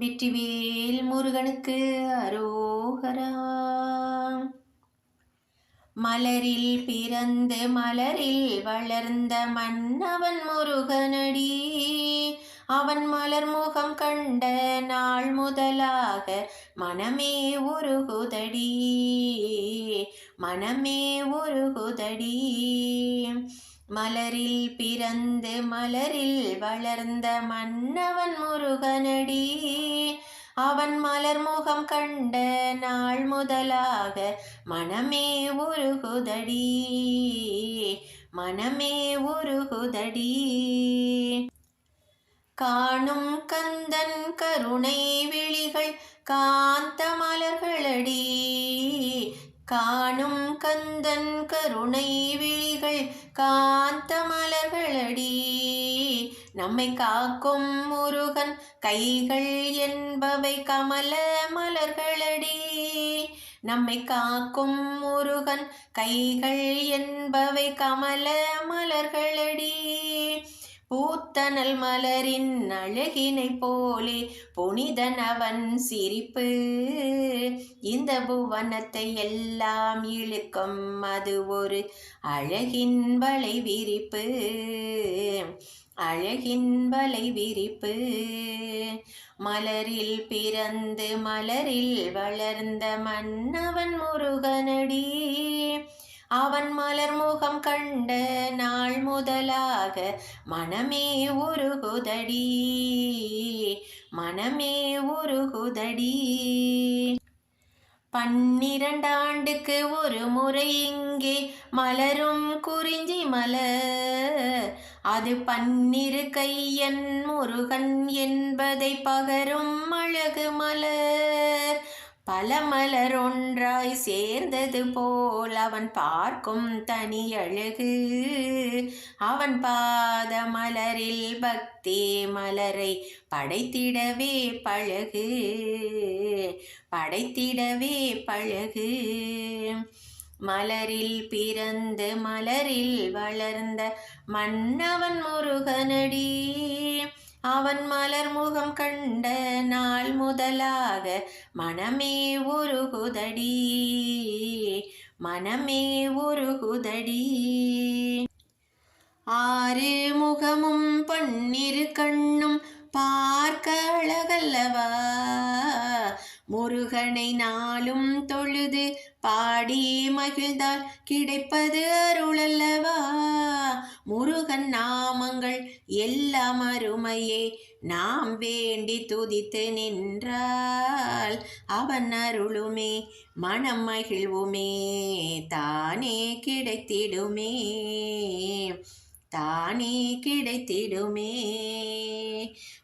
வெற்றிவேல் முருகனுக்கு அரோகரா. மலரில் பிறந்து மலரில் வளர்ந்த மன்னவன் முருகனடி. அவன் மலர் முகம் கண்ட நாள் முதலாக மனமே உருகுதடி. மனமே உருகுதடி. மலரில் பிறந்து மலரில் வளர்ந்த மன்னவன் முருகனடி. அவன் மலர் முகம் கண்ட நாள் முதலாக மனமே உருகுதடி. மனமே உருகுதடி. காணும் கந்தன் கருணை விழிகள் காந்த மலர்களடி. காணும் கந்தன் கருணை விழிகள் காந்த மலர்களடி. நம்மை காக்கும் முருகன் கைகள் என்பவை கமல மலர்களடி. நம்மை காக்கும் முருகன் கைகள் என்பவை கமல மலர்கள் பூத்தனல் மலரின் அழகினை போலே புனிதன் அவன் சிரிப்பு. இந்த புவனத்தை எல்லாம் இழுக்கும் அது ஒரு அழகின் வளை விரிப்பு. அழகின் வலை விரிப்பு. மலரில் பிறந்து மலரில் வளர்ந்த மன்னவன் முருகன் அவன் மலர் முகம் கண்ட நாள் முதலாக மனமே உருகுதடி. மனமே உருகுதடி. பன்னிரண்டாண்டுக்கு ஒரு முறை இங்கே மலரும் குறிஞ்சி மலர். அது பன்னிரு கையன் முருகன் என்பதை பகரும் அழகு மலர். பல மலர் ஒன்றாய் சேர்ந்தது போல் அவன் பார்க்கும் தனி அழகு. அவன் பாத மலரில் பக்தி மலரை படைத்திடவே பழகு. படைத்திடவே பழகு. மலரில் பிறந்து மலரில் வளர்ந்த மன்னவன் முருகனடி. அவன் மலர் முகம் கண்ட நாள் முதலாக மனமே ஒரு குதடி. மனமே ஒரு குதடி. ஆறு முகமும் பன்னிரு கண்ணும் பார்க்க அழகல்லவா. முருகனை நாளும் தொழுது பாடி மகிழ்ந்தால் கிடைப்பது அருளல்லவா? முருகன் நாமங்கள் எல்லாம் அருமையே நாம் வேண்டி துதித்து நின்றால் அவன் அருளுமே மனம் மகிழ்வுமே தானே கிடைத்திடுமே. தானே கிடைத்திடுமே.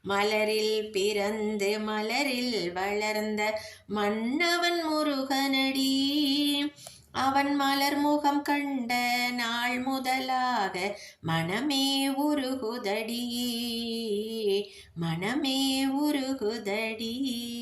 மலரில் பிறந்து மலரில் வளர்ந்த மன்னவன் முருகனடி. அவன் மலர் முகம் கண்ட நாள் முதலாக மனமே உருகுதடி. மனமே உருகுதடி.